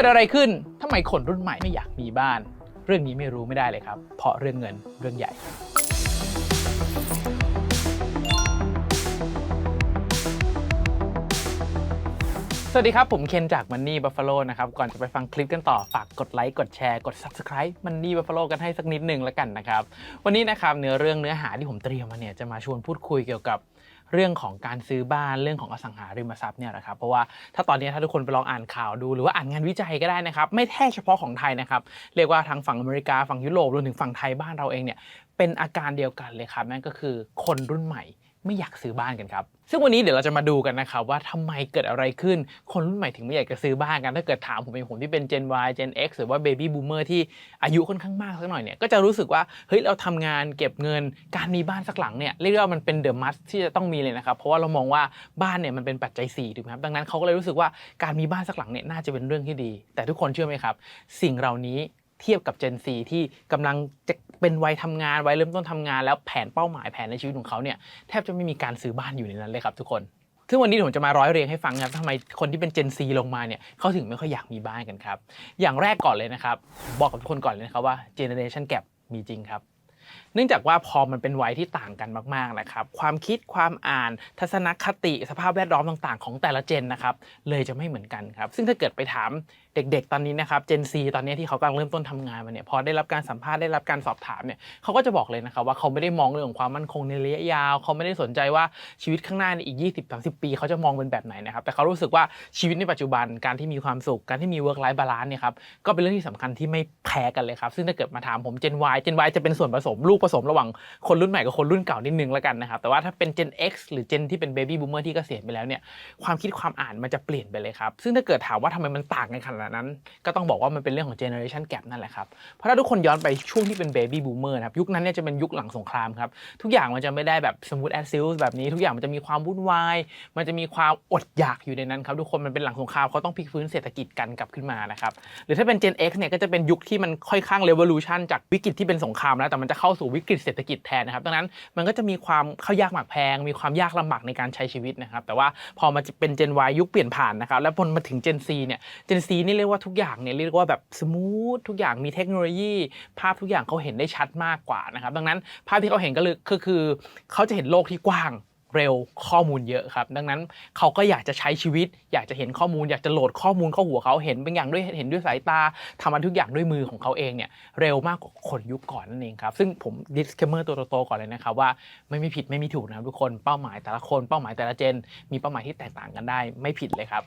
กิดอะไรขึ้นทำไมคนรุ่นใหม่ไม่อยากมีบ้าน เรื่องนี้ไม่รู้ไม่ได้เลยครับ เพราะเรื่องเงินเรื่องใหญ่สวัสดีครับ ผมเคนจาก Money Buffalo นะครับ ก่อนจะไปฟังคลิปกันต่อ ฝากกดไลค์ กดแชร์ กด Subscribe Money Buffalo กันให้สักนิดหนึ่งแล้วกันนะครับ วันนี้นะครับเนื้อเรื่องเนื้อหาที่ผมเตรียมมาเนี่ยจะมาชวนพูดคุยเกี่ยวกับ เรื่องของการซื้อบ้านเรื่องของอสังหาริมทรัพย์เนี่ยแหละครับเพราะว่าถ้าตอนนี้ถ้าทุกคนไปลองอ่านข่าวดูหรือว่าอ่านงานวิจัยก็ได้นะครับไม่แค่เฉพาะของไทยนะครับเรียกว่าทางฝั่งอเมริกาฝั่งยุโรปรวมถึงฝั่งไทยบ้านเราเองเนี่ยเป็นอาการเดียวกันเลยครับนั่นก็คือคนรุ่นใหม่ ไม่อยากซื้อบ้านกันครับ ซึ่งวันนี้เดี๋ยวเราจะมาดูกันนะครับว่าทำไมเกิดอะไรขึ้น คนรุ่นใหม่ถึงไม่อยากจะซื้อบ้านกัน ถ้าเกิดถามผมเองผมที่เป็น Gen Y Gen X หรือว่า Baby Boomer ที่อายุค่อนข้างมากสักหน่อยเนี่ยก็จะรู้สึกว่าเฮ้ยเราทำงานเก็บเงินการมีบ้านสักหลังเนี่ยเรียกได้ว่ามันเป็นเดอะมัสที่จะต้องมีเลยนะครับเพราะว่าเรามองว่าบ้านเนี่ยมันเป็นปัจจัย4ถูกไหมครับดังนั้นเขาก็เลยรู้สึกว่าการมีบ้านสักหลังเนี่ยน่าจะเป็นเรื่องที่ดี แต่ทุกคนเชื่อไหมครับ สิ่งเหล่านี้ เทียบกับ Gen Z ที่กำลังจะเป็นวัยทำงานวัยเริ่มต้นทำงาน แล้วแผนเป้าหมายแผนในชีวิตของเขาเนี่ยแทบจะไม่มีการซื้อบ้านอยู่ในนั้นเลยครับทุกคนซึ่งวันนี้ผมจะมาร้อยเรียงให้ฟังครับทำไมคนที่เป็น Gen Z ลงมาเนี่ยเขาถึงไม่ค่อยอยากมีบ้านกันครับ อย่างแรกก่อนเลยนะครับ บอกกับทุกคนก่อนเลยนะครับว่า Generation Gap มีจริงครับ เนื่องจากว่าพอมันเป็นวัยที่ต่างกันมากๆนะครับ ความคิดความอ่านทัศนคติสภาพแวดล้อมต่างๆ ของแต่ละเจนนะครับเลยจะไม่เหมือนกันครับซึ่งถ้าเกิดไปถามเด็กๆ ตอนนี้นะครับ Gen Z ตอนนี้ที่เขากำลังเริ่มต้นทำงานมาเนี่ยพอได้รับการสัมภาษณ์ได้รับการสอบถามเนี่ยเขาก็จะบอกเลยนะครับว่าเขาไม่ได้มองเรื่องของความมั่นคงในระยะยาว เขาไม่ได้สนใจว่าชีวิตข้างหน้าในอีก 20-30 ปี เขาจะมองเป็นแบบไหนนะครับแต่เขารู้สึกว่าชีวิตในปัจจุบันการที่มีความสุขการที่มี work life balance เนี่ยครับก็เป็นเรื่องที่สำคัญที่ไม่แพ้กันเลยครับซึ่งถ้าเกิดมาถามผม Gen Y Gen Y จะเป็นส่วนผสมลูกผสมระหว่างคนรุ่นใหม่กับคนรุ่นเก่านิดนึงแล้วกันนะครับแต่ว่าถ้าเป็น Gen X หรือ Gen ที่เป็น Baby Boomer ที่เกษียณไปแล้วเนี่ยความคิดความอ่านมันจะเปลี่ยนไปเลยครับซึ่งถ้าเกิดถามว่าทำไมมันต่างกันขนาดนั้น ก็ต้องบอกว่ามันเป็นเรื่องของ generation gap นั่นแหละครับเพราะถ้าทุกคนย้อนไปช่วงที่เป็น baby boomer นะครับยุคนั้นเนี่ยจะเป็นยุคหลังสงครามครับทุกอย่างมันจะไม่ได้แบบ smooth as silk แบบนี้ทุกอย่างมันจะมีความวุ่นวายมันจะมีความอดอยากอยู่ในนั้นครับทุกคนมันเป็นหลังสงครามเขาต้องพลิกฟื้นเศรษฐกิจกันกลับขึ้นมานะครับหรือถ้าเป็น Gen X เนี่ยก็จะเป็นยุคที่มันค่อยข้าง revolution จากวิกฤตที่เป็นสงครามแล้วแต่มันจะเข้าสู่วิกฤตเศรษฐกิจแทนนะครับดังนั้นมันก็จะมีความเข้ายากหมากแพง มีความยากลำบากในการใช้ชีวิตนะครับ แต่ว่าพอมาเป็น Gen Y ยุคเปลี่ยนผ่านนะครับแล้วพอมาถึง Gen Z เนี่ย Gen Z นี่เรียกว่าทุกอย่างเนี่ยเรียกว่าแบบสมูททุกอย่างมีเทคโนโลยี ภาพทุกอย่างเขาเห็นได้ชัดมากกว่านะครับดังนั้นภาพที่เขาเห็นก็เลยก็คือเขาจะเห็นโลกที่กว้าง เร็วข้อมูลเยอะครับ ดังนั้นเขาก็อยากจะใช้ชีวิต อยากจะเห็นข้อมูล อยากจะโหลดข้อมูลเข้าหัวเขาเห็นเป็นอย่างด้วยเห็นด้วยสายตาทำมันทุกอย่างด้วยมือของเขาเองเนี่ยเร็วมากกว่าคนยุคก่อนนั่นเองครับซึ่งผม disclaimer ตัวโตๆก่อนเลยนะครับว่าไม่มีผิดไม่มีถูกนะครับทุกคนเป้าหมายแต่ละคนเป้าหมายแต่ละเจน มีเป้าหมายที่แตกต่างกันได้ไม่ผิดเลยครับ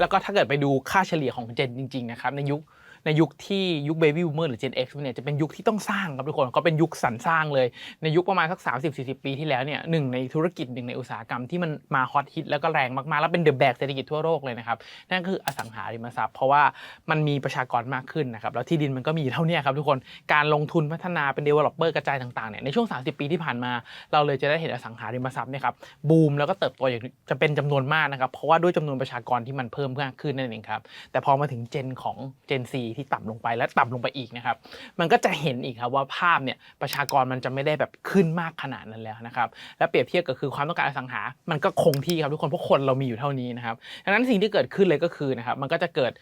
แล้วก็ถ้าเกิดไปดูค่าเฉลี่ยของเจนจริงๆนะครับในยุค ในยุคที่ยุค Baby Boomer หรือ Gen X เนี่ยจะเป็นยุคที่ต้องสร้างครับทุกคนก็เป็นยุคสรรสร้างเลย ในยุคประมาณสัก 30-40 ปีที่แล้วเนี่ยหนึ่งในธุรกิจหนึ่งในอุตสาหกรรมที่มันมาฮอตฮิตแล้วก็แรงมากๆ แล้วเป็นเดอะแบกเศรษฐกิจทั่วโลกเลยนะครับนั่นคืออสังหาริมทรัพย์ เพราะว่ามันมีประชากรมากขึ้นนะครับแล้วที่ดินมันก็มีอยู่เท่านี้ครับทุกคนการลงทุนพัฒนาเป็น developer กระจายต่างๆเนี่ยในช่วง 30 ปีที่ผ่านมา เราเลยจะได้เห็นอสังหาริมทรัพย์เนี่ยครับบูมแล้วก็เติบโตอย่างจะเป็นจำนวนมากนะครับเพราะว่าด้วยจำนวนประชากรที่มันเพิ่มมากขึ้นนั่นเองครับแต่พอมาถึงเจนของ Gen Z ที่ต่ำลงไปและต่ำลงไปอีกนะครับ มันก็จะเห็นอีกครับว่าภาพเนี่ยประชากรมันจะไม่ได้แบบขึ้นมากขนาดนั้นแล้วนะครับ และเปรียบเทียบก็คือความต้องการอสังหา มันก็คงที่ครับทุกคนเพราะคนเรามีอยู่เท่านี้นะครับดังนั้นสิ่งที่เกิดขึ้นเลยก็คือนะครับมันก็จะเกิด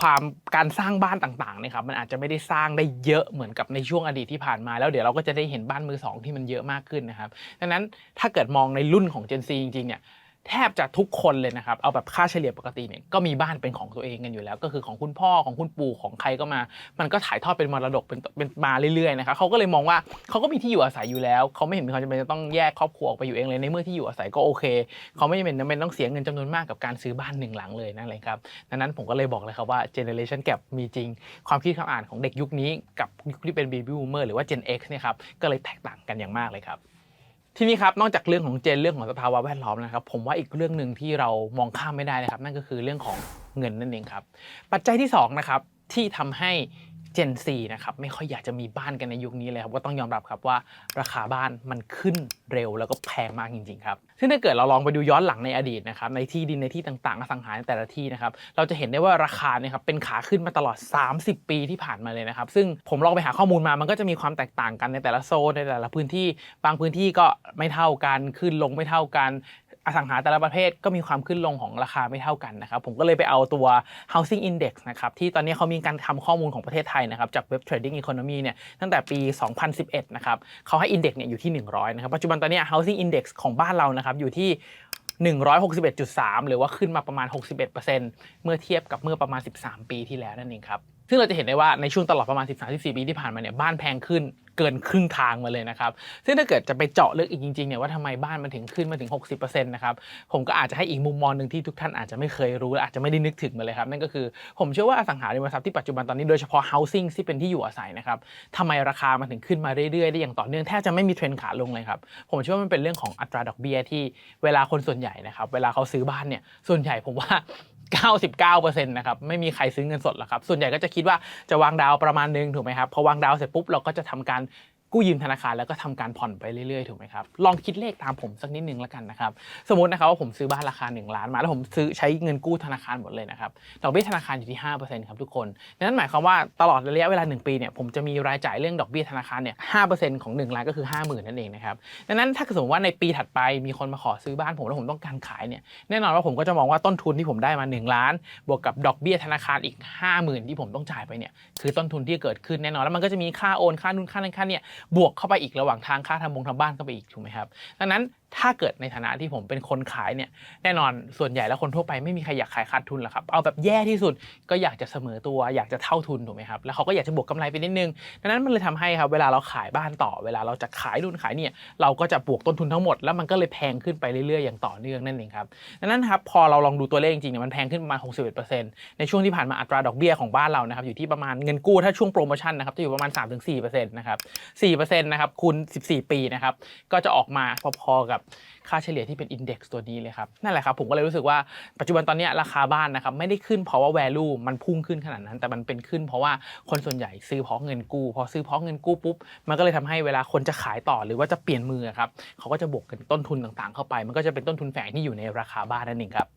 ความการสร้างบ้านต่างๆเนี่ยครับมันอาจจะไม่ได้สร้างได้เยอะเหมือนกับในช่วงอดีตที่ผ่านมา แล้วเดี๋ยวเราก็จะได้เห็นบ้านมือสองที่มันเยอะมากขึ้นนะครับดังนั้นถ้าเกิดมองในรุ่นของ Gen Z จริงๆเนี่ย แทบจะทุกคนเลยนะครับ เอาแบบค่าเฉลี่ยปกติเนี่ยก็มีบ้านเป็นของตัวเองกันอยู่แล้ว ก็คือของคุณพ่อของคุณปู่ของใครก็มา มันก็ถ่ายทอดเป็นมรดกเป็นเป็นมาเรื่อยๆนะครับเขาก็เลยมองว่าเขาก็มีที่อยู่อาศัยอยู่แล้วเขาไม่เห็นมีความจำเป็นจะต้องแยกครอบครัวออกไปอยู่เองเลยในเมื่อที่อยู่อาศัยก็โอเคเขาไม่จำเป็นจำเป็นต้องเสียเงินจำนวนมากกับการซื้อบ้านหนึ่งหลังเลยนั่นเลยครับดังนั้นผมก็เลยบอกเลยครับว่า generation gap มีจริง ความคิดความอ่านของเด็กยุคนี้กับยุคที่เป็น baby boomer หรือว่า gen x เนี่ยครับก็เลยแตกต่างกันอย่างมากเลยครับ ทีนี้ครับนอกจากเรื่องของเจนเรื่องของสภาวะแวดล้อมนะครับ ผมว่าอีกเรื่องหนึ่งที่เรามองข้ามไม่ได้นะครับ นั่นก็คือเรื่องของเงินนั่นเองครับ ปัจจัยที่สองนะครับที่ทำให้เจนซีนะครับไม่ค่อยอยากจะมีบ้านกันในยุคนี้เลยครับก็ต้องยอมรับครับว่าราคาบ้านมันขึ้นเร็วแล้วก็แพงมากจริง ๆ ครับ ซึ่งถ้าเกิดเราลองไปดูย้อนหลังในอดีตนะครับในที่ดินในที่ต่างๆอสังหาแต่ละที่นะครับเราจะเห็นได้ว่าราคาเนี่ยครับเป็นขาขึ้นมาตลอด 30 ปีที่ผ่านมาเลยนะครับซึ่งผมลองไปหาข้อมูลมามันก็จะมีความแตกต่างกันในแต่ละโซนในแต่ละพื้นที่ บางพื้นที่ก็ไม่เท่ากันขึ้นลงไม่เท่ากัน อสังหาแต่ละประเภทก็มีความขึ้นลงของราคาไม่เท่ากันนะครับผมก็เลยไปเอาตัว housing index นะครับที่ตอนนี้เขามีการทำข้อมูลของประเทศไทยนะครับจากเว็บ trading economy เนี่ยตั้งแต่ปี 2011 นะครับเขาให้ index เนี่ยอยู่ที่ 100 นะครับ ปัจจุบันตอนนี้ housing index ของบ้านเรานะครับอยู่ที่161.3 หรือว่าขึ้นมาประมาณ 61%เมื่อเทียบกับเมื่อประมาณ 13 ปีที่แล้วนั่นเองครับ ซึ่งเราจะเห็นได้ว่าในช่วงตลอดประมาณ 13-14 ปีที่ผ่านมาเนี่ยบ้านแพงขึ้นเกินครึ่งทางมาเลยนะครับ ซึ่งถ้าเกิดจะไปเจาะลึกอีกจริงๆเนี่ยว่าทำไมบ้านมันถึงขึ้นมาถึง 60%นะครับ ผมก็อาจจะให้อีกมุมมองหนึ่งที่ทุกท่านอาจจะไม่เคยรู้และอาจจะไม่ได้นึกถึงมาเลยครับ นั่นก็คือผมเชื่อว่าอสังหาริมทรัพย์ที่ปัจจุบันตอนนี้โดยเฉพาะ housing ที่เป็นที่อยู่อาศัยนะครับทำไมราคามันถึงขึ้นมาเรื่อยๆ ได้อย่างต่อเนื่องแทบจะไม่มีเทรนขาลงเลยครับ ผมเชื่อว่ามันเป็นเรื่องของอัตราดอกเบี้ยที่เวลาคนส่วนใหญ่นะครับเวลาเขาซื้อบ้านเนี่ยส่วนใหญ่ผมว่า 99%นะครับไม่มีใครซื้อเงินสดหรอกครับส่วนใหญ่ก็จะคิดว่าจะวางดาวประมาณนึงถูกไหมครับพอวางดาวเสร็จปุ๊บเราก็จะทำการ กู้ยืมธนาคารแล้วก็ทำการผ่อนไปเรื่อยๆถูกไหมครับลองคิดเลขตามผมสักนิดนึงแล้วกันนะครับสมมตินะครับว่าผมซื้อบ้านราคา 1 ล้านมาแล้วผมซื้อใช้เงินกู้ธนาคารหมดเลยนะครับดอกเบี้ยธนาคารอยู่ที่5%ครับทุกคนนั้นหมายความว่าตลอดระยะเวลา 1 ปีเนี่ยผมจะมีรายจ่ายเรื่องดอกเบี้ยธนาคารเนี่ย5%ของ 1 ล้านก็คือ 50,000นั่นเองนะครับดังนั้นถ้าสมมติว่าในปีถัดไปมีคนมาขอซื้อบ้านผมแล้วผมต้องการขายเนี่ยแน่นอนว่าผมก็จะมองว่าต้นทุนที่ผมได้มา 1 ล้าน บวกกับดอกเบี้ยธนาคารอีก 50,000 ที่ผมต้องจ่ายไปเนี่ยคือต้นทุนที่เกิดขึ้นแน่นอนแล้วมันก็จะมีค่าโอนค่านู่นค่านั่นค่าเนี่ยบวกเข้าไปอีกระหว่างทางค่าทำบงทำบ้านเข้าไปอีกถูกไหมครับดังนั้น ถ้าเกิดในฐานะที่ผมเป็นคนขายเนี่ยแน่นอนส่วนใหญ่แล้วคนทั่วไปไม่มีใครอยากขายขาดทุนหรอกครับ เอาแบบแย่ที่สุดก็อยากจะเสมอตัวอยากจะเท่าทุนถูกไหมครับแล้วเขาก็อยากจะบวกกำไรไปนิดนึงดังนั้นมันเลยทำให้ครับเวลาเราขายบ้านต่อ เวลาเราจะขายนู่นขายเนี่ยเราก็จะบวกต้นทุนทั้งหมดแล้วมันก็เลยแพงขึ้นไปเรื่อยๆอย่างต่อเนื่องนั่นเองครับดังนั้นครับพอเราลองดูตัวเลขจริงๆเนี่ยมันแพงขึ้นประมาณ61%ในช่วงที่ผ่านมาอัตราดอกเบี้ยของบ้านเรานะครับอยู่ที่ประมาณเงินกู้ถ้าช่วงโปรโมชั่นนะครับจะอยู่ประมาณ3-4%นะครับ4%นะครับคูณ14 ปีนะครับก็จะออกมาพอๆกับค่าเฉลี่ยที่เป็นอินเด็กซ์ตัวนี้เลยครับนั่นแหละครับผมก็เลยรู้สึกว่าปัจจุบันตอนนี้ราคาบ้านนะครับไม่ได้ขึ้นเพราะว่า value มันพุ่งขึ้นขนาดนั้น แต่มันเป็นขึ้นเพราะว่าคนส่วนใหญ่ซื้อเพราะเงินกู้พอซื้อเพราะเงินกู้ปุ๊บมันก็เลยทำให้เวลาคนจะขายต่อหรือว่าจะเปลี่ยนมือครับเขาก็จะบวกกันต้นทุนต่างๆ เข้าไป มันก็จะเป็นต้นทุนแฝงที่อยู่ในราคาบ้านนั่นเองครับ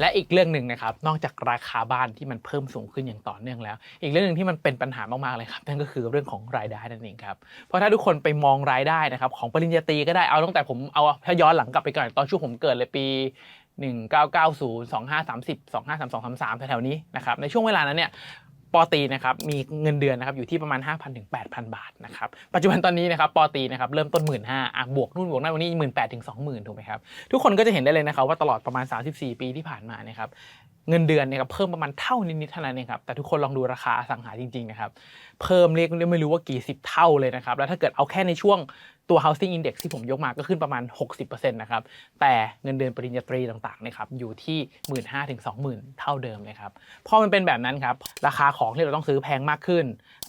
และอีกเรื่องหนึ่งนะครับนอกจากราคาบ้านที่มันเพิ่มสูงขึ้นอย่างต่อเนื่องแล้ว อีกเรื่องหนึ่งที่มันเป็นปัญหามากๆเลยครับนั่นก็คือเรื่องของรายได้นั่นเองครับเพราะถ้าทุกคนไปมองรายได้นะครับของปริญญาตรีก็ได้เอาตั้งแต่ผมเอาถ้าย้อนหลังกลับไปก่อนตอนช่วงผมเกิดเลยปี1990 2530 2532 33แถวๆนี้นะครับในช่วงเวลานั้นเนี่ย ปอตีนะครับมีเงินเดือนนะครับอยู่ที่ประมาณ 5,000ถึง8,000 บาทนะครับปัจจุบันตอนนี้นะครับปอตีนะครับเริ่มต้น 1 5ื่นอะบวกนู่นบวกนั่นวันนี้ 1 8ื่นถึง20,000ถูกไหมครับทุกคนก็จะเห็นได้เลยนะครับว่าตลอดประมาณ 34 ปีที่ผ่านมานะครับเงินเดือนเนี่ยครับเพิ่มประมาณเท่านิดๆเท่านั้นเองครับแต่ทุกคนลองดูราคาสังหาจริงๆนะครับเพิ่มเรียกไม่รู้ว่ากี่สิบเท่าเลยนะครับแล้วถ้าเกิดเอาแค่ในช่วง ตัว housing index ที่ผมยกมาก็ขึ้นประมาณ 60%นะครับ แต่เงินเดือนปริญญาตรีต่างๆนะครับอยู่ที่ 1 5ื่นถึง20,000เท่าเดิมเลยครับพอมันเป็นแบบนั้นครับ ราคาของที่เราต้องซื้อแพงมากขึ้น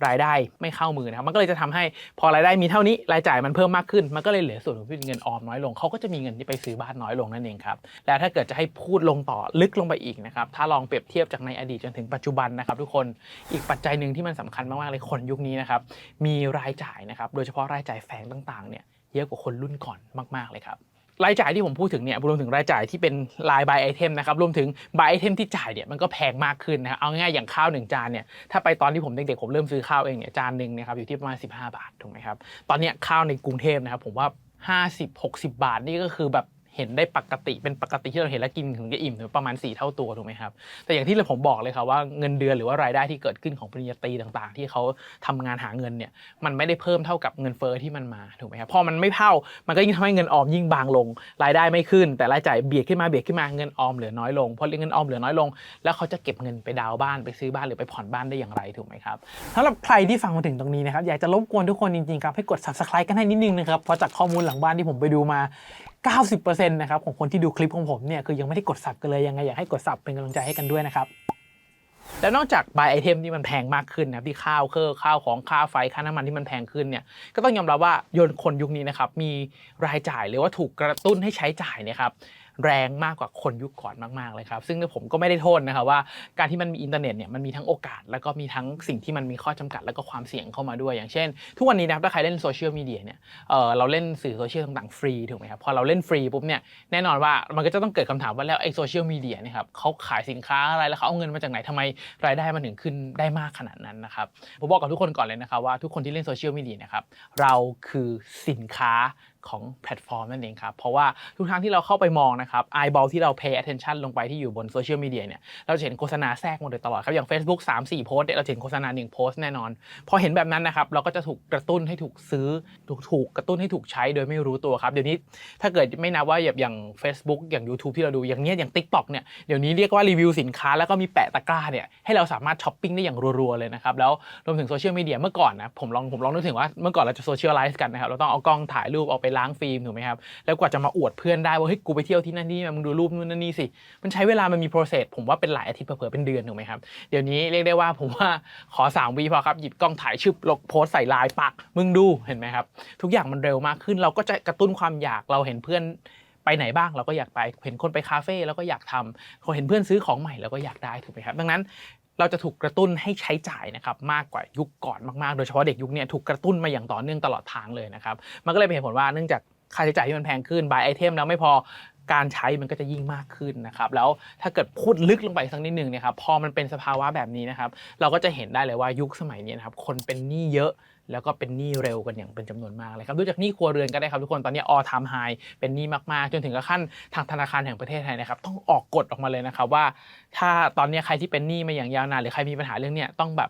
รายได้ไม่เข้ามือนะครับ มันก็เลยจะทำให้พอรายได้มีเท่านี้รายจ่ายมันเพิ่มมากขึ้น มันก็เลยเหลือส่วนที่เงินออมน้อยลงเขาก็จะมีเงินที่ไปซื้อบ้านน้อยลงนั่นเองครับแล้วถ้าเกิดจะให้พูดลงต่อลึกลงไปอีกนะครับถ้าลองเปรียบเทียบจากในอดีตจนถึงปัจจุบันนะครับทุกคนอีกปัจจัยหนึ่งที่มันสำคัญมากๆเลยคนยุคนี้นะครับมีรายจ่ายนะครับโดยเฉพาะรายจ่ายแฝงต่างๆ เยอะกว่าคนรุ่นก่อนมาก ๆ เลยครับรายจ่ายที่ผมพูดถึงเนี่ยรวมถึงรายจ่ายที่เป็นรายบายไอเทมนะครับรวมถึงบายไอเทมที่จ่ายเนี่ยมันก็แพงมากขึ้นนะครับเอาง่ายอย่างข้าวหนึ่งจานเนี่ยถ้าไปตอนที่ผมเด็กๆผมเริ่มซื้อข้าวเองเนี่ยจานหนึ่งนะครับอยู่ที่ประมาณ 15 บาทถูกไหมครับตอนเนี้ยข้าวในกรุงเทพนะครับผมว่า 50-60 บาทนี่ก็คือแบบ เห็นได้ปกติเป็นปกติที่เราเห็นแล้วกินถึงจะอิ่มถึงประมาณ 4 เท่าตัวถูกไหมครับ แต่อย่างที่ผมบอกเลยครับว่าเงินเดือนหรือว่ารายได้ที่เกิดขึ้นของปริญญาตรีต่างๆ ที่เขาทำงานหาเงินเนี่ยมันไม่ได้เพิ่มเท่ากับเงินเฟ้อที่มันมาถูกไหมครับพอมันไม่เท่ามันก็ยิ่งทำให้เงินออมยิ่งบางลง รายได้ไม่ขึ้น แต่รายจ่ายเบียดขึ้นมาเบียดขึ้นมาเงินออมเหลือน้อยลงพอเงินออมเหลือน้อยลง แล้วเขาจะเก็บเงินไปดาวน์บ้านไปซื้อบ้านหรือไปผ่อนบ้านได้อย่างไรถูกไหมครับสำหรับใครที่ฟังมาถึงตรงนี้นะครับอยากจะรบกวนทุกคนจริงๆครับให้กด subscribe กันให้นิดนึงนะครับเพราะจากข้อมูลหลังบ้านที่ผมไปดูมา 90%นะครับของคนที่ดูคลิปของผมเนี่ยคือยังไม่ได้กดสับกันเลยยังไงอยากให้กดสับเป็นกำลังใจให้กันด้วยนะครับแล้วนอกจากบายไอเทมที่มันแพงมากขึ้นนะที่ข้าวเครื่องข้าวของค่าไฟค่าน้ำมันที่มันแพงขึ้นเนี่ยก็ต้องยอมรับว่ายนคนยุคนี้นะครับมีรายจ่ายหรือว่าถูกกระตุ้นให้ใช้จ่ายนะครับ แรงมากกว่าคนยุคก่อนมากๆเลยครับ ซึ่งผมก็ไม่ได้โทษนะครับว่าการที่มันมีอินเทอร์เน็ตเนี่ยมันมีทั้งโอกาส แล้วก็มีทั้งสิ่งที่มันมีข้อจำกัดแล้วก็ความเสี่ยงเข้ามาด้วย อย่างเช่น ทุกวันนี้นะครับถ้าใครเล่นโซเชียลมีเดียเนี่ยเออเราเล่นสื่อโซเชียลต่างๆฟรีถูกไหมครับพอเราเล่นฟรีปุ๊บเนี่ยแน่นอนว่ามันก็จะต้องเกิดคำถามว่าแล้วไอ้โซเชียลมีเดียเนี่ยครับเขาขายสินค้าอะไรแล้วเขาเอาเงินมาจากไหนทำไมรายได้มันถึงขึ้นได้มากขนาดนั้นนะครับผมบอกกับทุกคนก่อนเลยนะครับว่าทุกคนที่เล่นโซเชียลมีเดียนะครับเราคือสินค้า ของแพลตฟอร์มนั่นเองครับ เพราะว่าทุกครั้งที่เราเข้าไปมองนะครับ eyeball ที่เรา pay attention ลงไปที่อยู่บนโซเชียลมีเดียเนี่ยเราจะเห็นโฆษณาแทรกมาโดยตลอดครับ อย่าง Facebook 3 4 โพสต์เนี่ยเราเห็นโฆษณา1โพสต์แน่นอน พอเห็นแบบนั้นนะครับเราก็จะถูกกระตุ้นให้ถูกซื้อถูกถูกกระตุ้นให้ถูกใช้โดยไม่รู้ตัวครับเดี๋ยวนี้ถ้าเกิดไม่นับว่าอย่าง Facebook อย่าง YouTube ที่เราดูอย่างเนี้ยอย่าง TikTok เนี่ยเดี๋ยวนี้เรียกว่ารีวิวสินค้าแล้วก็มีแปะตะกร้าเนี่ยให้เราสามารถช้อปปิ้งได้อย่างรัวๆเลยนะครับแล้วรวมถึงโซเชียลมีเดียเมื่อก่อนนะผมลองผมลองนึกถึงว่าเมื่อก่อนเราจะโซเชียลไลฟ์กันนะครับเราต้องเอากล้องถ่ายรูปเอาไปล้างฟิล์มถูกไหมครับแล้วกว่าจะมาอวดเพื่อนได้ว่าเฮ้ยกูไปเที่ยวที่นั่นนี่มามึงดูรูปนู่นนั่นนี่สิมันใช้เวลามันมี process ผมว่าเป็นหลายอาทิตย์เผลอเป็นเดือนถูกไหมครับเดี๋ยวนี้เรียกได้ว่าผมว่าขอ3วีพอครับหยิบกล้องถ่ายชึบลงโพสใส่ไลน์ปักมึงดูเห็นไหมครับทุกอย่างมันเร็วมากขึ้นเราก็จะกระตุ้นความอยากเราเห็นเพื่อนไปไหนบ้างเราก็อยากไป เห็นคนไปคาเฟ่เราก็อยากทำพอเห็นเพื่อนซื้อของใหม่เราก็อยากได้ถูกไหมครับ ดังนั้น เราจะถูกกระตุ้นให้ใช้จ่ายนะครับมากกว่ายุคก่อนมากๆ โดยเฉพาะเด็กยุคนี้ถูกกระตุ้นมาอย่างต่อเนื่องตลอดทางเลยนะครับ มันก็เลยเป็นเหตุผลว่าเนื่องจากค่าใช้จ่ายที่มันแพงขึ้นบายไอเทมแล้วไม่พอ การใช้มันก็จะยิ่งมากขึ้นนะครับแล้วถ้าเกิดพูดลึกลงไปสักนิดหนึ่งเนะครับพอมันเป็นสภาวะแบบนี้นะครับเราก็จะเห็นได้เลยว่ายุคสมัยนี้นะครับคนเป็นหนี้เยอะแล้วก็เป็นหนี้เร็วกันอย่างเป็นจำนวนมากเลยครับดูจากหนี้ครัวเรือนก็ได้ครับทุกคนตอนนี้ all time high เป็นหนี้มากๆ จนถึงกับขั้นทางธนาคารแห่งประเทศไทยนะครับต้องออกกฎออกมาเลยนะครับว่า ถ้าตอนนี้ใครที่เป็นหนี้มาอย่างยาวนานหรือใครมีปัญหาเรื่องเนี้ยต้องแบบ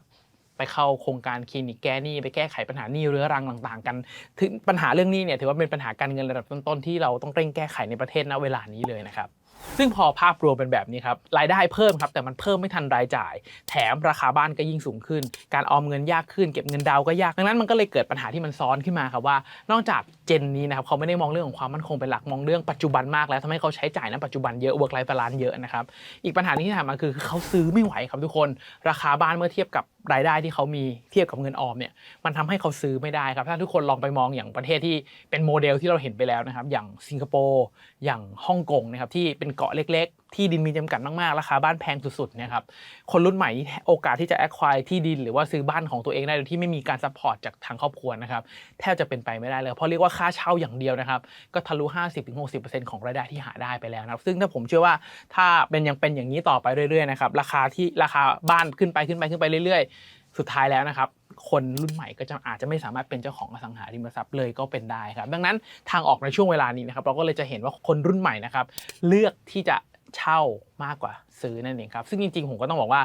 ไปเข้าโครงการคลินิกแก้หนี้ไปแก้ไขปัญหาหนี้เรื้อรังต่าง ๆ กันถึงปัญหาเรื่องหนี้เนี่ยถือว่าเป็นปัญหาการเงินระดับต้นๆที่เราต้องเร่งแก้ไขในประเทศณเวลานี้เลยนะครับซึ่งพอภาพรวมเป็นแบบนี้ครับรายได้เพิ่มครับแต่มันเพิ่มไม่ทันรายจ่าย แถมราคาบ้านก็ยิ่งสูงขึ้น การออมเงินยากขึ้น เก็บเงินดาวก็ยากดังนั้นมันก็เลยเกิดปัญหาที่มันซ้อนขึ้นมาครับว่านอกจากเจนนี้นะครับเขาไม่ได้มองเรื่องของความมั่นคงเป็นหลักมองเรื่องปัจจุบันมากแล้วทำให้เขาใช้จ่ายณปัจจุบันเยอะ work life balance เยอะนะครับอีกปัญหาที่ถามมาคือเขาซื้อไม่ไหวครับทุกคน ราคาบ้านเมื่อเทียบกับรายได้ที่เขามีเทียบกับเงินออมเนี่ยมันทำให้เขาซื้อไม่ได้ครับถ้าทุกคนลองไปมองอย่างประเทศที่เป็นโมเดลที่เราเห็นไปแล้วนะครับอย่างสิงคโปร์อย่างฮ่องกงนะครับที่เป็นเกาะเล็ก ที่ดินมีจำกัดมากๆ ราคาบ้านแพงสุดๆเนะครับ คนรุ่นใหม่โอกาสที่จะ acquire ที่ดินหรือว่าซื้อบ้านของตัวเองได้โดยที่ไม่มีการซัพพอร์ตจากทางครอบครัวนะครับแทบจะเป็นไปไม่ได้เลย เพราะเรียกว่าค่าเช่าอย่างเดียวนะครับ ก็ทะลุ 50-60%ของรายได้ที่หาได้ไปแล้วนะครับ ซึ่งถ้าผมเชื่อว่าถ้าเป็นยังเป็นอย่างนี้ต่อไปเรื่อยๆนะครับราคาที่ราคาบ้านขึ้นไปขึ้นไปขึ้นไปเรื่อย ๆ สุดท้ายแล้วนะครับคนรุ่นใหม่ก็จะอาจจะไม่สามารถเป็นเจ้าของอสังหาริมทรัพย์เลยก็เป็นได้ครับ ดังนั้นทางออกในช่วงเวลานี้นะครับ เราก็เลยจะเห็นว่าคนรุ่นใหม่นะครับ เลือกที่จะ เช่ามากกว่า ซื้อนั่นเองครับซึ่งจริงๆผมก็ต้องบอกว่า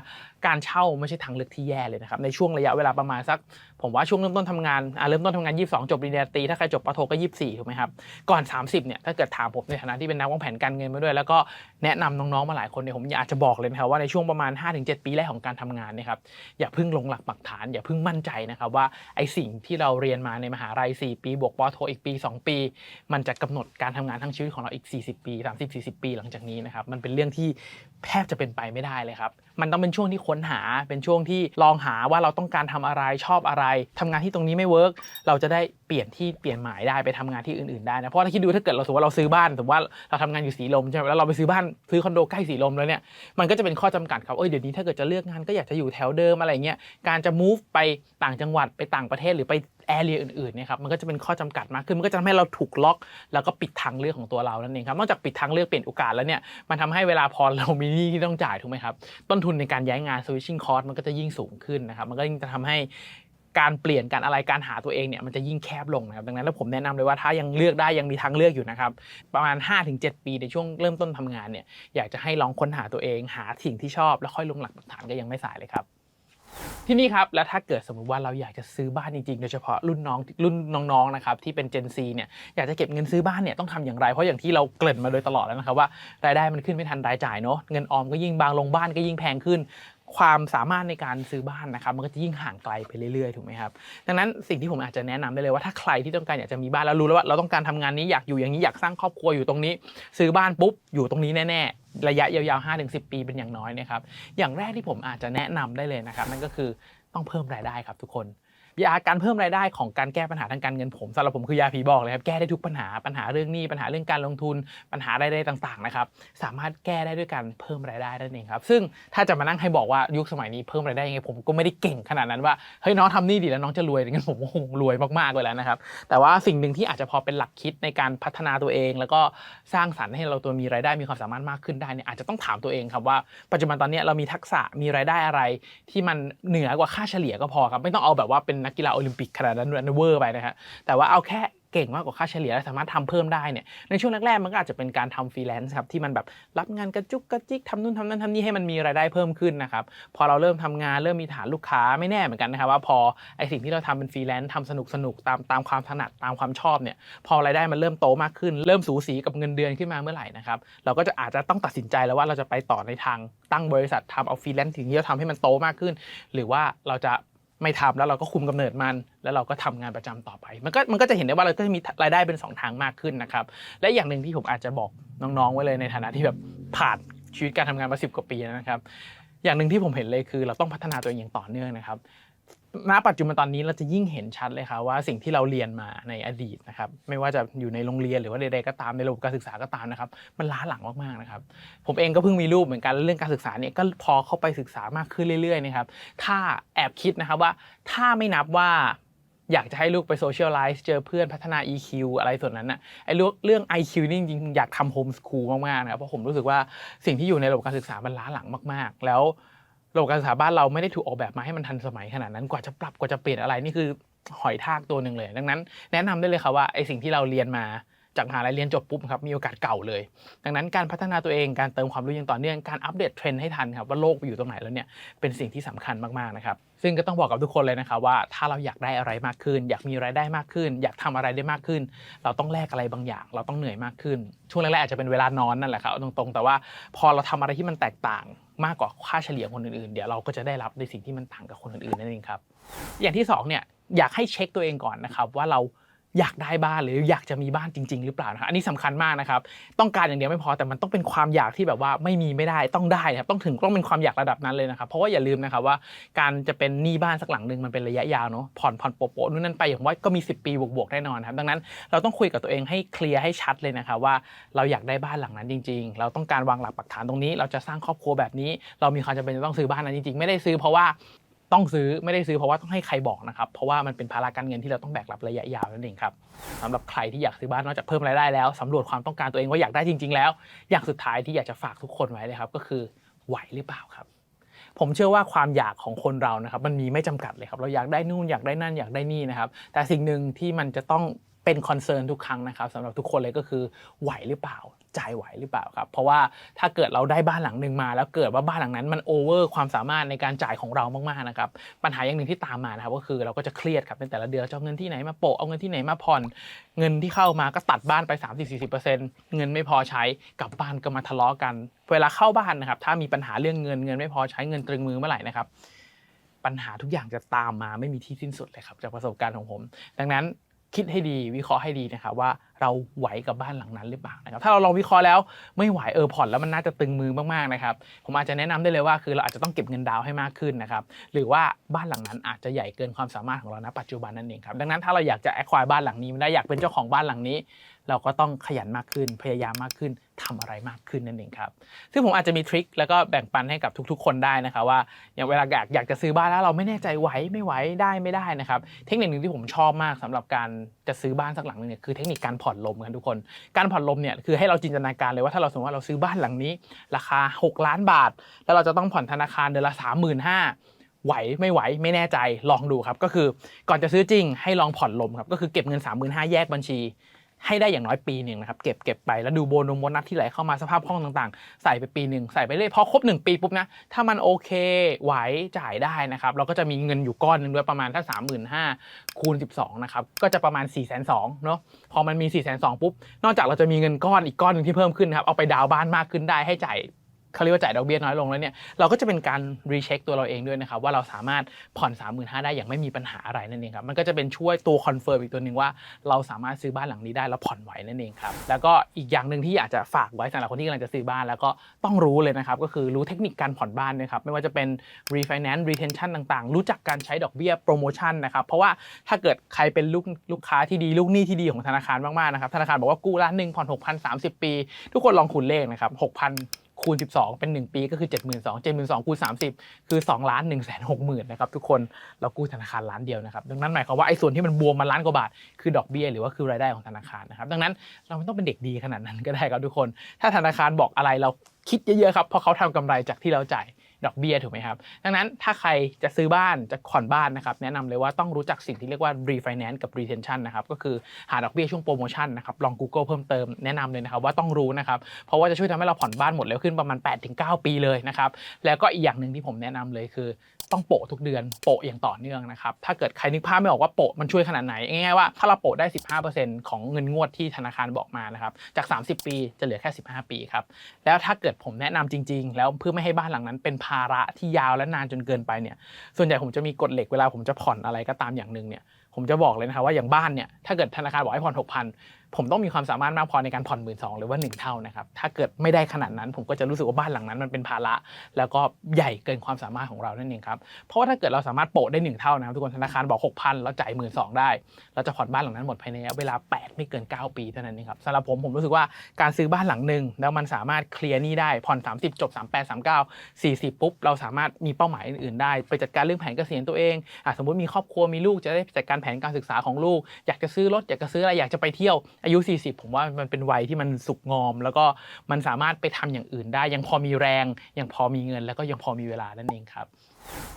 การเช่าไม่ใช่ทางเลือกที่แย่เลยนะครับในช่วงระยะเวลาประมาณสัก ผมว่าช่วงเริ่มต้นทำงานอะเริ่มต้นทำงาน 22 จบปริญญาตรีถ้าใครจบปโทก็ 24 ถูกไหมครับก่อน 30 เนี่ยถ้าเกิดถามผมในฐานะที่เป็นนักวางแผนการเงินมาด้วย แล้วก็แนะนำน้องๆมาหลายคนเนี่ยผมอยากจะบอกเลยนะครับว่าในช่วงประมาณ 5-7 ปีแรกของการทำงานเนี่ยครับอย่าเพิ่งลงหลักปักฐาน อย่าเพิ่งมั่นใจนะครับว่าไอสิ่งที่เราเรียนมาในมหาลัย 4 ปีบวกปโทอีกปี 2 ปี มันจะกำหนดการทำงานทั้งชีวิตของเราอีก 40 ปี 30-40 ปี หลังจากนี้นะครับมันเป็นเรื่องที่แทบจะเป็นไปไม่ได้เลยครับ มันต้องเป็นช่วงที่ค้นหา เป็นช่วงที่ลองหาว่าเราต้องการทำอะไรชอบอะไรทำงานที่ตรงนี้ไม่เวิร์กเราจะได้เปลี่ยนที่เปลี่ยนหมายได้ไปทำงานที่อื่นๆได้นะเพราะถ้าคิดดูถ้าเกิดเราสมมติว่าเราซื้อบ้านสมมติว่าเราทำงานอยู่สีลมใช่ไหมแล้วเราไปซื้อบ้านซื้อคอนโดใกล้สีลมแล้วเนี่ยมันก็จะเป็นข้อจำกัดครับเอ้ยเดี๋ยวนี้ถ้าเกิดจะเลือกงานก็อยากจะอยู่แถวเดิมอะไรเงี้ยการจะ move ไปต่างจังหวัดไปต่างประเทศหรือไป แอเรียอื่นๆเนี่ยครับมันก็จะเป็นข้อจำกัดมากขึ้นมันก็จะทำให้เราถูกล็อก แล้วก็ปิดทางเลือกของตัวเรานั่นเองครับนอกจากปิดทางเลือกเปลี่ยนโอกาสแล้วเนี่ยมันทำให้เวลาพอเรามีหนี้ที่ต้องจ่ายถูกไหมครับต้นทุนในการย้ายงาน switching cost มันก็จะยิ่งสูงขึ้นนะครับมันก็ยิ่งจะทำให้การเปลี่ยนการอะไรการหาตัวเองเนี่ยมันจะยิ่งแคบลงนะครับดังนั้นแล้วผมแนะนำเลยว่าถ้ายังเลือกได้ยังมีทางเลือกอยู่นะครับประมาณ 5-7 ปีในช่วงเริ่มต้นทำงานเนี่ยอยากจะให้ลองค้นหาตัวเองหาสิ่งที่ชอบแล้วค่อยลงหลักปักฐานก็ยังไม่สายเลยครับ ที่นี่ครับแล้วถ้าเกิดสมมุติว่าเราอยากจะซื้อบ้านจริงๆ โดยเฉพาะรุ่นน้องรุ่นน้องๆนะครับที่เป็น Gen Z เนี่ยอยากจะเก็บเงินซื้อบ้านเนี่ยต้องทำอย่างไร เพราะอย่างที่เราเกริ่นมาโดยตลอดแล้วนะครับว่ารายได้มันขึ้นไม่ทันรายจ่ายเนาะเงินออมก็ยิ่งบางลงบ้านก็ยิ่งแพงขึ้น ความสามารถในการซื้อบ้านนะครับมันก็จะยิ่งห่างไกลไปเรื่อยๆถูกไหมครับดังนั้นสิ่งที่ผมอาจจะแนะนำได้เลยว่าถ้าใครที่ต้องการอยากจะมีบ้านแล้วรู้แล้วว่าเราต้องการทำงานนี้อยากอยู่อย่างนี้อยากสร้างครอบครัวอยู่ตรงนี้ ซื้อบ้านปุ๊บอยู่ตรงนี้แน่ๆระยะยาวๆ5-10 ปีเป็นอย่างน้อยนะครับอย่างแรกที่ผมอาจจะแนะนำได้เลยนะครับนั่นก็คือต้องเพิ่มรายได้ครับทุกคน ยาการเพิ่มรายได้ของการแก้ปัญหาทางการเงินผมสำหรับผมคือยาผีบอกเลยครับแก้ได้ทุกปัญหาปัญหาเรื่องหนี้ปัญหาเรื่องการลงทุนปัญหารายได้ต่างๆนะครับสามารถแก้ได้ด้วยการเพิ่มรายได้นั่นเองครับซึ่งถ้าจะมานั่งให้บอกว่ายุคสมัยนี้เพิ่มรายได้ยังไงผมก็ไม่ได้เก่งขนาดนั้นว่าเฮ้ยน้องทำนี่ดีแล้วน้องจะรวยงั้นผมคงรวยมากๆเลยแล้วนะครับแต่ว่าสิ่งหนึ่งที่อาจจะพอเป็นหลักคิดในการพัฒนาตัวเอง แล้วก็สร้างสรรค์ให้เราตัวมีรายได้มีความสามารถมากขึ้นได้เนี่ยอาจจะต้องถามตัวเองครับว่าปัจจุบันตอนนี้เรามีทักษะมีรายได้อะไรที่มันเหนือกว่าค่าเฉลี่ยก็พอครับไม่ต้องเอาแบบว่าเป็นนักกีฬาโอลิมปิกขนาดนั้นเวอร์ไปนะฮะแต่ว่าเอาแค่เก่งมากกว่าค่าเฉลี่ยและสามารถทำเพิ่มได้เนี่ยในช่วงแรกๆมันก็อาจจะเป็นการทำฟรีแลนซ์ครับที่มันแบบรับงานกระจุกกระจิกทำนู่นทำนั่นทำนี่ให้มันมีรายได้เพิ่มขึ้นนะครับพอเราเริ่มทำงานเริ่มมีฐานลูกค้าไม่แน่เหมือนกันนะครับว่าพอไอสิ่งที่เราทำเป็นฟรีแลนซ์ทำสนุกสนุกๆตามตามความถนัดตามความชอบเนี่ยพอรายได้มันเริ่มโตมากขึ้น เริ่มสูสีกับเงินเดือนขึ้นมาเมื่อไหร่นะครับเราก็จะอาจจะต้องตัดสินใจแล้วว่าเราจะไปต่อในทางตั้งบริษัททำเอาฟรีแลนซ์สิ่งที่เราทำให้มันโตมากขึ้น หรือว่าเราจะ ไม่ทำแล้วเราก็คุมกำเนิดมัน แล้วเราก็ทำงานประจำต่อไป มันก็มันก็จะเห็นได้ว่าเราก็จะมีรายได้เป็นสองทางมากขึ้นนะครับ และอย่างหนึ่งที่ผมอาจจะบอกน้องๆไว้เลยในฐานะที่แบบผ่านชีวิตการทำงานมาสิบกว่าปีนะครับ อย่างหนึ่งที่ผมเห็นเลยคือ เราต้องพัฒนาตัวเองอย่างต่อเนื่องนะครับ ณปัจจุบันตอนนี้เราจะยิ่งเห็นชัดเลยครับว่าสิ่งที่เราเรียนมาในอดีตนะครับไม่ว่าจะอยู่ในโรงเรียนหรือว่าใดๆก็ตามในระบบการศึกษาก็ตามนะครับมันล้าหลังมากๆนะครับผมเองก็เพิ่งมีรูปเหมือนกันเรื่องการศึกษาเนี่ยก็พอเข้าไปศึกษามากขึ้นเรื่อยๆนะครับถ้าแอบคิดนะครับว่าถ้าไม่นับว่าอยากจะให้ลูกไปโซเชียลไลซ์เจอเพื่อนพัฒนา EQ อะไรส่วนนั้นน่ะไอ้เรื่องเรื่อง IQ นี่จริงๆอยากทำโฮมสคูลมากๆนะครับเพราะผมรู้สึกว่าสิ่งที่อยู่ในระบบการศึกษามันล้าหลังมากๆ แล้ว ระบบการศึกษาบ้านเราไม่ได้ถูกออกแบบมาให้มันทันสมัยขนาดนั้นกว่าจะปรับกว่าจะเปลี่ยนอะไรนี่คือหอยทากตัวหนึ่งเลย ดังนั้น แนะนำได้เลยครับว่าไอสิ่งที่เราเรียนมาจากมหาลัยเรียนจบปุ๊บครับมีโอกาสเก่าเลย ดังนั้นการพัฒนาตัวเองการเติมความรู้อย่างต่อเนื่องการอัปเดตเทรนด์ให้ทันครับว่าโลกไปอยู่ตรงไหนแล้วเนี่ยเป็นสิ่งที่สำคัญมากๆนะครับ ซึ่งก็ต้องบอกกับทุกคนเลยนะคะว่าถ้าเราอยากได้อะไรมากขึ้น อยากมีรายได้มากขึ้น อยากทำอะไรได้มากขึ้น เราต้องแลกอะไรบางอย่าง เราต้องเหนื่อยมากขึ้น ช่วงแรกๆอาจจะเป็นเวลานอนนั่นแหละครับตรงๆ แต่ว่าพอเราทำอะไรที่มันแตกต่างมากกว่าค่าเฉลี่ยคนอื่นๆ เดี๋ยวเราก็จะได้รับในสิ่งที่มันต่างกับคนอื่นๆนั่นเองครับ อย่างที่สองเนี่ยอยากให้เช็คตัวเองก่อนนะครับว่าเรา อยากได้บ้านหรืออยากจะมีบ้านจริง ๆ หรือเปล่านะอันนี้สำคัญมากนะครับต้องการอย่างเดียวไม่พอแต่มันต้องเป็นความอยากที่แบบว่าไม่มีไม่ได้ต้องได้นะครับต้องถึงต้องเป็นความอยากระดับนั้นเลยนะครับเพราะว่าอย่าลืมนะครับว่าการจะเป็นหนี้บ้านสักหลังหนึ่งมันเป็นระยะยาวเนาะผ่อนผ่อนโปะโนู่นนั่นไปอย่างว่าก็มี 10 ปีบวกๆแน่นอนครับดังนั้นเราต้องคุยกับตัวเองให้เคลียร์ให้ชัดเลยนะครับว่าเราอยากได้บ้านหลังนั้นจริง ๆ เราต้องการวางหลักปักฐานตรงนี้ เราจะสร้างครอบครัวแบบนี้ เรามีความจำเป็นจะต้องซื้อบ้านนั้นจริงๆ ไม่ได้ซื้อเพราะว่า ต้องซื้อไม่ได้ซื้อเพราะว่าต้องให้ใครบอกนะครับเพราะว่ามันเป็นภาระการเงินที่เราต้องแบกรับระยะยาวนั่นเองครับสำหรับใครที่อยากซื้อบ้านนอกจากเพิ่มรายได้แล้วสำรวจความต้องการตัวเองว่าอยากได้จริง ๆ แล้ว อย่างสุดท้ายที่อยากจะฝากทุกคนไว้เลยครับก็คือไหวหรือเปล่าครับ ผมเชื่อว่าความอยากของคนเรานะครับมันมีไม่จำกัดเลยครับเราอยากได้นู่นอยากได้นั่นอยากได้นี่นะครับแต่สิ่งหนึ่งที่มันจะต้องเป็นคอนเซิร์นทุกครั้งนะครับสำหรับทุกคนเลยก็คือไหวหรือเปล่า จ่ายไหวหรือเปล่าครับ เพราะว่าถ้าเกิดเราได้บ้านหลังหนึ่งมา แล้วเกิดว่าบ้านหลังนั้นมันโอเวอร์ความสามารถในการจ่ายของเรามากๆนะครับปัญหาอย่างหนึ่งที่ตามมานะครับก็คือเราก็จะเครียดครับในแต่ละเดือนเราจะเอาเงินที่ไหนมาโปะเอาเงินที่ไหนมาผ่อนเงินที่เข้ามาก็ตัดบ้านไป 30-40%เงินไม่พอใช้กลับบ้านก็มาทะเลาะกัน เวลาเข้าบ้านนะครับถ้ามีปัญหาเรื่องเงินเงินไม่พอใช้เงินตรึงมือเมื่อไหร่นะครับปัญหาทุกอย่างจะตามมาไม่มีที่สิ้นสุดเลยครับจากประสบการณ์ของผม ดังนั้น คิดให้ดีวิเคราะห์ให้ดีนะครับว่าเราไหวกับบ้านหลังนั้นหรือเปล่านะครับถ้าเราลองวิเคราะห์แล้วไม่ไหวเออผ่อนแล้วมันน่าจะตึงมือมากๆนะครับผมอาจจะแนะนำได้เลยว่าคือเราอาจจะต้องเก็บเงินดาวน์ให้มากขึ้นนะครับหรือว่าบ้านหลังนั้นอาจจะใหญ่เกินความสามารถของเราณปัจจุบันนั่นเองครับดังนั้นถ้าเราอยากจะแอคควายบ้านหลังนี้ได้อยากเป็นเจ้าของบ้านหลังนี้ เราก็ต้องขยันมากขึ้น พยายามมากขึ้นทำอะไรมากขึ้นนั่นเองครับ ซึ่งผมอาจจะมีทริคแล้วก็แบ่งปันให้กับทุกๆ คนได้นะครับว่าอย่างเวลาอยากอยากจะซื้อบ้านแล้วเราไม่แน่ใจไหวไม่ไหวได้ไม่ได้นะครับเทคนิคหนึ่งที่ผมชอบมากสำหรับการจะซื้อบ้านสักหลังนึงเนี่ยคือเทคนิคการผ่อนลมครับทุกคน การผ่อนลมเนี่ยคือให้เราจินตนาการเลยว่าถ้าเราสมมติว่าเราซื้อบ้านหลังนี้ ราคา 6 ล้านบาท แล้วเราจะต้องผ่อนธนาคารเดือนละ35,000ไหวไม่ไหวไม่แน่ใจลองดูครับ ก็คือก่อนจะซื้อจริงให้ลองผ่อนลมครับ ก็คือเก็บเงิน 35,000แยกบัญชี ให้ได้อย่างน้อยปีหนึ่งนะครับเก็บเก็บไปแล้วดูโบนมโบนัสที่ไหลเข้ามาสภาพคล่องต่างๆ ใส่ไปปีหนึ่งใส่ไปเรื่อยพอครบ 1 ปีปุ๊บนะถ้ามันโอเคไหวจ่ายได้นะครับเราก็จะมีเงินอยู่ก้อนหนึ่งด้วยประมาณถ้า 35,000คูณ12นะครับก็จะประมาณ 4 2 0 0 0เนาะพอมันมี 4 2 0 0 0ปุ๊บนอกจากเราจะมีเงินก้อนอีกก้อนหนึ่งที่เพิ่มขึ้นนะครับเอาไปดาวน์บ้านมากขึ้นได้ให้จ่าย เขาเรียกว่าจ่ายดอกเบี้ยน้อยลงแล้วเนี่ยเราก็จะเป็นการรีเช็คตัวเราเองด้วยนะครับว่าเราสามารถผ่อน 3 5 0 0 0ได้อย่างไม่มีปัญหาอะไรนั่นเองครับมันก็จะเป็นช่วยตัวคอนเฟิร์มอีกตัวหนึ่งว่าเราสามารถซื้อบ้านหลังนี้ได้แล้วผ่อนไหวนั่นเองครับแล้วก็อีกอย่างหนึ่งที่อยากจะฝากไว้สำหรับคนที่กำลังจะซื้อบ้านแล้วก็ต้องรู้เลยนะครับก็คือรู้เทคนิคการผ่อนบ้านนะครับไม่ว่าจะเป็น refinance retention ต่างๆ รู้จักการใช้ดอกเบี้ยโปรโมชั่นนะครับเพราะว่าถ้าเกิดใครเป็นลูกลูกค้าที่ดีลูกหนี้ที่ดีของธนาคารมากๆนะครับธนาคารบอกว่ากู้ล้านหนึ่งผ่อน6,030 ปี ทุกคนลองคูณเลขนะครับ6,000 คูณ 12 เป็น 1 ปีก็คือ 72,000 72,000คูณ30 คือ 2 ล้าน 1 6 0 0 0 0นะครับทุกคนเรากู้ธนาคารล้านเดียวนะครับดังนั้นหมายความว่าไอ้ส่วนที่มันบวมมาล้านกว่าบาทคือดอกเบี้ยหรือว่าคือรายได้ของธนาคารนะครับดังนั้นเราไม่ต้องเป็นเด็กดีขนาดนั้นก็ได้ครับทุกคน ถ้าธนาคารบอกอะไรเราคิดเยอะๆครับเพราะเขาทำกำไรจากที่เราจ่าย ดอกเบี้ยถูกไหมครับ ดังนั้นถ้าใครจะซื้อบ้านจะผ่อนบ้านนะครับแนะนำเลยว่าต้องรู้จักสิ่งที่เรียกว่า refinance กับ retention นะครับก็คือหาดอกเบี้ยช่วงโปรโมชั่นนะครับลอง Google เพิ่มเติมแนะนำเลยนะครับว่าต้องรู้นะครับเพราะว่าจะช่วยทำให้เราผ่อนบ้านหมดเร็วขึ้นประมาณ8-9 ปีเลยนะครับแล้วก็อีกอย่างหนึ่งที่ผมแนะนำเลยคือ ต้องโปะทุกเดือนโปะอย่างต่อเนื่องนะครับถ้าเกิดใครนึกภาพไม่ออกว่าโปะมันช่วยขนาดไหนง่ายๆว่าถ้าเราโปะได้ 15%ของเงินงวดที่ธนาคารบอกมานะครับจาก 30 ปีจะเหลือแค่ 15 ปีครับแล้วถ้าเกิดผมแนะนำจริง ๆ แล้วเพื่อไม่ให้บ้านหลังนั้น เป็นภาระที่ยาวและนานจนเกินไปเนี่ยส่วนใหญ่ผมจะมีกฎเหล็กเวลาผมจะผ่อนอะไรก็ตามอย่างหนึ่งเนี่ยผมจะบอกเลยนะครับว่าอย่างบ้านเนี่ยถ้าเกิดธนาคารบอกให้ผ่อน6,000 ผมต้องมีความสามารถมากพอในการผ่อนหมื่นสองหรือว่า 1 เท่านะครับ ถ้าเกิดไม่ได้ขนาดนั้น ผมก็จะรู้สึกว่าบ้านหลังนั้นมันเป็นภาระ แล้วก็ใหญ่เกินความสามารถของเรานั่นเองครับ เพราะว่าถ้าเกิดเราสามารถโปะได้ 1 เท่านะครับทุกคนธนาคารบอก 6,000แล้วจ่ายหมื่นสองได้ เราจะผ่อนบ้านหลังนั้นหมดภายในระยะเวลา 8 ไม่เกิน 9 ปีเท่านั้นเองครับสำหรับผมผมรู้สึกว่าการซื้อบ้านหลังหนึ่งแล้วมันสามารถเคลียร์หนี้ได้ผ่อน 30 จบ 38 39 40 ปุ๊บเราสามารถมีเป้าหมายอื่นๆได้ ไปจัดการเรื่องแผนเกษียณตัวเองอสมมติมีครอบครัวมีลูกจะได้จัดการแผนการศึกษาของลูก อยากจะซื้อรถอยากจะซื้ออะไรอยากจะไปเที่ยวอายุ 40 ผมว่ามันเป็นวัยที่มันสุกงอม แล้วก็มันสามารถไปทำอย่างอื่นได้ ยังพอมีแรง ยังพอมีเงิน แล้วก็ยังพอมีเวลานั่นเองครับ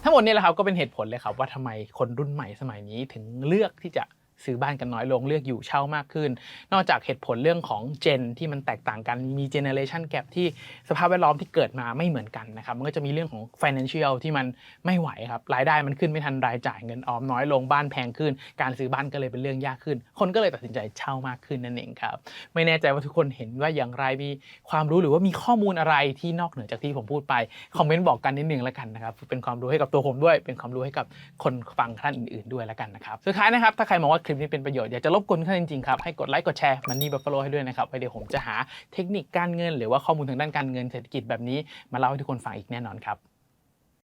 ทั้งหมดนี้แหละครับก็เป็นเหตุผลเลยครับว่าทำไมคนรุ่นใหม่สมัยนี้ถึงเลือกที่จะ ซื้อบ้านกันน้อยลงเลือกอยู่เช่ามากขึ้น นอกจากเหตุผลเรื่องของเจนที่มันแตกต่างกันมีเจเนเรชันแกรที่สภาพแวดล้อมที่เกิดมาไม่เหมือนกันนะครับมันก็จะมีเรื่องของ financial ที่มันไม่ไหวครับรายได้มันขึ้นไม่ทันรายจ่ายเงินออมน้อยลงบ้านแพงขึ้น การซื้อบ้านก็เลยเป็นเรื่องยากขึ้น คนก็เลยตัดสินใจเช่ามากขึ้นนั่นเองครับไม่แน่ใจว่าทุกคนเห็นว่าอย่างไรมีความรู้หรือว่ามีข้อมูลอะไรที่นอกเหนือจากที่ผมพูดไปคอมเมนต์บอกกันนิดนึงแล้วกันนะครับเป็นความรู้ให้กับตัวผมด้วย เป็นความรู้ให้กับคนฟังท่านอื่น ๆด้วยแล้วกันนะครับสุดท้ายนะครับถ้าใครมองว่าคลิปนี้เป็นประโยชน์ อยากจะรบกวนท่านจริงๆครับ ให้กดไลค์กดแชร์มันนี่บัฟฟาโลให้ด้วยนะครับไว้เดี๋ยวผมจะหาเทคนิคการเงิน หรือว่าข้อมูลทางด้านการเงินเศรษฐกิจแบบนี้มาเล่าให้ทุกคนฟังอีกแน่นอนครับ